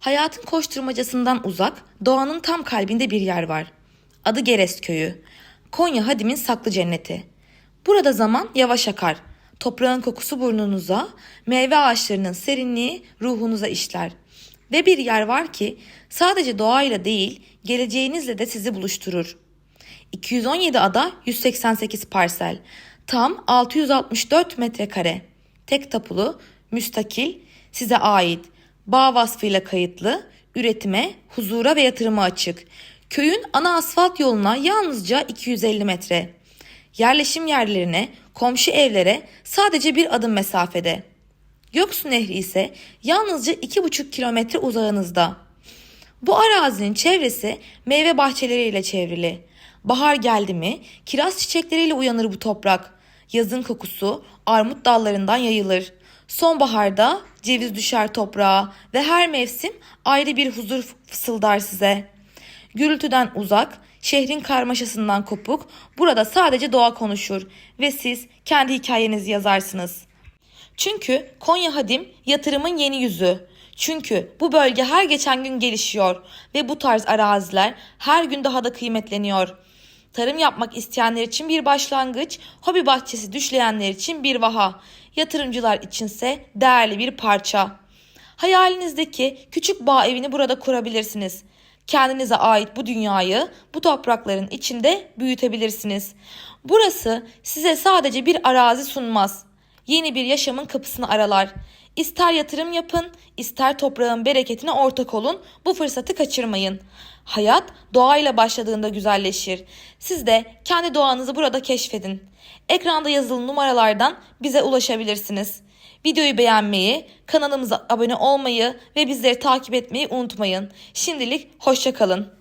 Hayatın koşturmacasından uzak, doğanın tam kalbinde bir yer var. Adı Geres Köyü. Konya Hadim'in saklı cenneti. Burada zaman yavaş akar. Toprağın kokusu burnunuza, meyve ağaçlarının serinliği ruhunuza işler. Ve bir yer var ki sadece doğayla değil, geleceğinizle de sizi buluşturur. 217 ada 188 parsel. Tam 664 metrekare. Tek tapulu, müstakil, size ait. Bağ vasfıyla kayıtlı, üretime, huzura ve yatırıma açık. Köyün ana asfalt yoluna yalnızca 250 metre. Yerleşim yerlerine, komşu evlere sadece bir adım mesafede. Göksu Nehri ise yalnızca 2,5 kilometre uzağınızda. Bu arazinin çevresi meyve bahçeleriyle çevrili. Bahar geldi mi kiraz çiçekleriyle uyanır bu toprak. Yazın kokusu armut dallarından yayılır. Sonbaharda ceviz düşer toprağa ve her mevsim ayrı bir huzur fısıldar size. Gürültüden uzak, şehrin karmaşasından kopuk, burada sadece doğa konuşur ve siz kendi hikayenizi yazarsınız. Çünkü Konya Hadim yatırımın yeni yüzü. Çünkü bu bölge her geçen gün gelişiyor ve bu tarz araziler her gün daha da kıymetleniyor. Tarım yapmak isteyenler için bir başlangıç, hobi bahçesi düşleyenler için bir vaha, yatırımcılar içinse değerli bir parça. Hayalinizdeki küçük bağ evini burada kurabilirsiniz. Kendinize ait bu dünyayı bu toprakların içinde büyütebilirsiniz. Burası size sadece bir arazi sunmaz yeni bir yaşamın kapısını aralar. İster yatırım yapın, ister toprağın bereketine ortak olun, bu fırsatı kaçırmayın. Hayat doğayla başladığında güzelleşir. Siz de kendi doğanızı burada keşfedin. Ekranda yazılı numaralardan bize ulaşabilirsiniz. Videoyu beğenmeyi, kanalımıza abone olmayı ve bizleri takip etmeyi unutmayın. Şimdilik hoşçakalın.